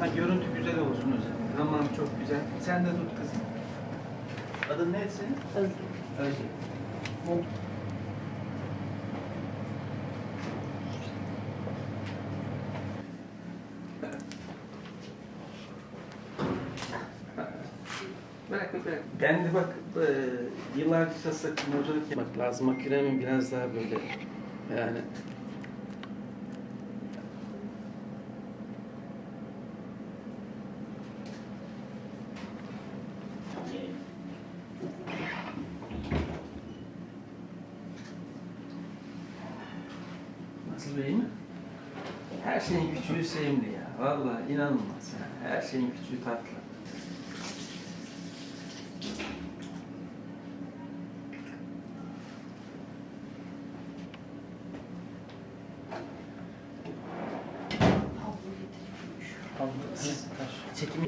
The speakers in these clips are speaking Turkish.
Ha, görüntü güzel olsun Özlem. Tamam çok güzel. Sen de tut kızım. Adın ne senin? Özgür. Bırak. Ben de bak e, yıllarca saçma hocalık yapmak lazım. Makinemin biraz daha böyle yani Nasıl değil mi? Her şeyin küçüğü sevimli ya. Vallahi inanılmaz yani. Her şeyin küçüğü tatlı. Siz çekimi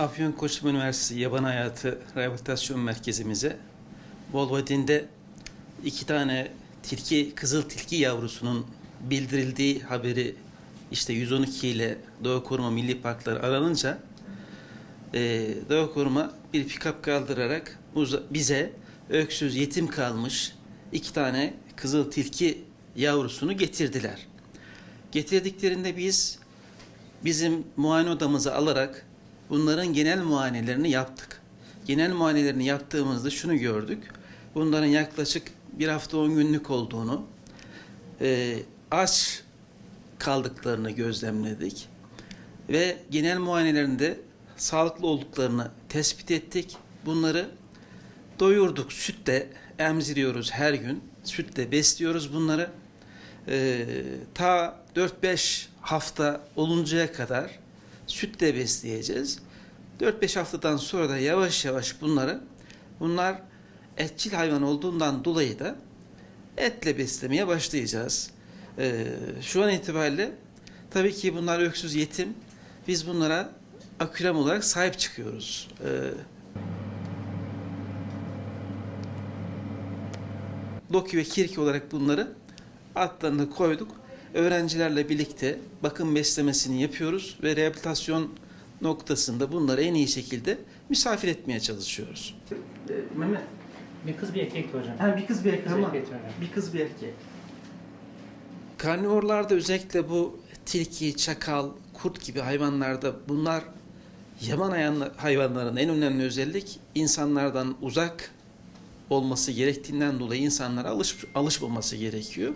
Afyon Koçum Üniversitesi Yaban Hayatı Rehabilitasyon Merkezimize Bolvadin'de iki tane tilki, kızıl tilki yavrusunun bildirildiği haberi işte 112 ile Doğa Koruma Milli Parkları aranınca e, Doğa Koruma bir pikap kaldırarak bize öksüz yetim kalmış iki tane kızıl tilki yavrusunu getirdiler. Getirdiklerinde biz bizim muayene odamıza alarak bunların genel muayenelerini yaptık. Genel muayenelerini yaptığımızda şunu gördük. Bunların yaklaşık bir hafta on günlük olduğunu, e, aç kaldıklarını gözlemledik. Ve genel muayenelerinde sağlıklı olduklarını tespit ettik. Bunları doyurduk. Sütle emziriyoruz her gün. Sütle besliyoruz bunları. Ee, ta 4-5 hafta oluncaya kadar sütle besleyeceğiz. 4-5 haftadan sonra da yavaş yavaş bunları bunlar etçil hayvan olduğundan dolayı da etle beslemeye başlayacağız. Ee, şu an itibariyle tabii ki bunlar öksüz yetim. Biz bunlara akülem olarak sahip çıkıyoruz. Ee, Doki ve Kirki olarak bunları altlarına koyduk. Öğrencilerle birlikte bakım beslemesini yapıyoruz ve rehabilitasyon noktasında bunları en iyi şekilde misafir etmeye çalışıyoruz. Mehmet, Bir kız bir erkekti hocam. ha, bir kız bir erkek hocam. bir kız bir erkek. Karnivorlarda özellikle bu tilki, çakal, kurt gibi hayvanlarda bunlar yaban hayvanların en önemli özellik insanlardan uzak olması gerektiğinden dolayı insanlara alış, alışmaması gerekiyor.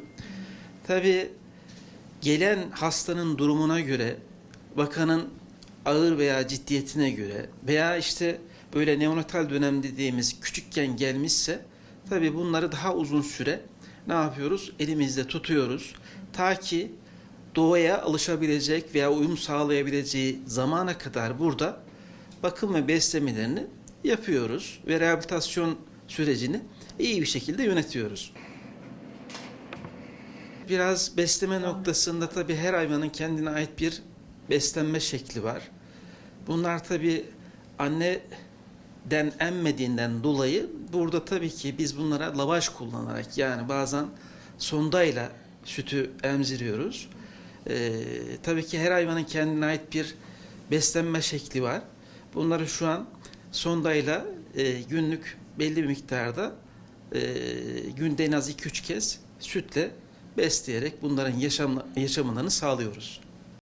Tabii gelen hastanın durumuna göre, vakanın ağır veya ciddiyetine göre veya işte böyle neonatal dönem dediğimiz küçükken gelmişse tabii bunları daha uzun süre ne yapıyoruz? Elimizde tutuyoruz. Ta ki doğaya alışabilecek veya uyum sağlayabileceği zamana kadar burada bakım ve beslemelerini yapıyoruz ve rehabilitasyon sürecini iyi bir şekilde yönetiyoruz. Biraz besleme noktasında tabii her hayvanın kendine ait bir beslenme şekli var. Bunlar tabii anneden emmediğinden dolayı burada tabii ki biz bunlara lavaş kullanarak yani bazen sondayla sütü emziriyoruz. Ee, tabii ki her hayvanın kendine ait bir beslenme şekli var. Bunları şu an sondayla e, günlük belli bir miktarda e, günde en az 2-3 kez sütle besleyerek bunların yaşam, yaşamlarını sağlıyoruz.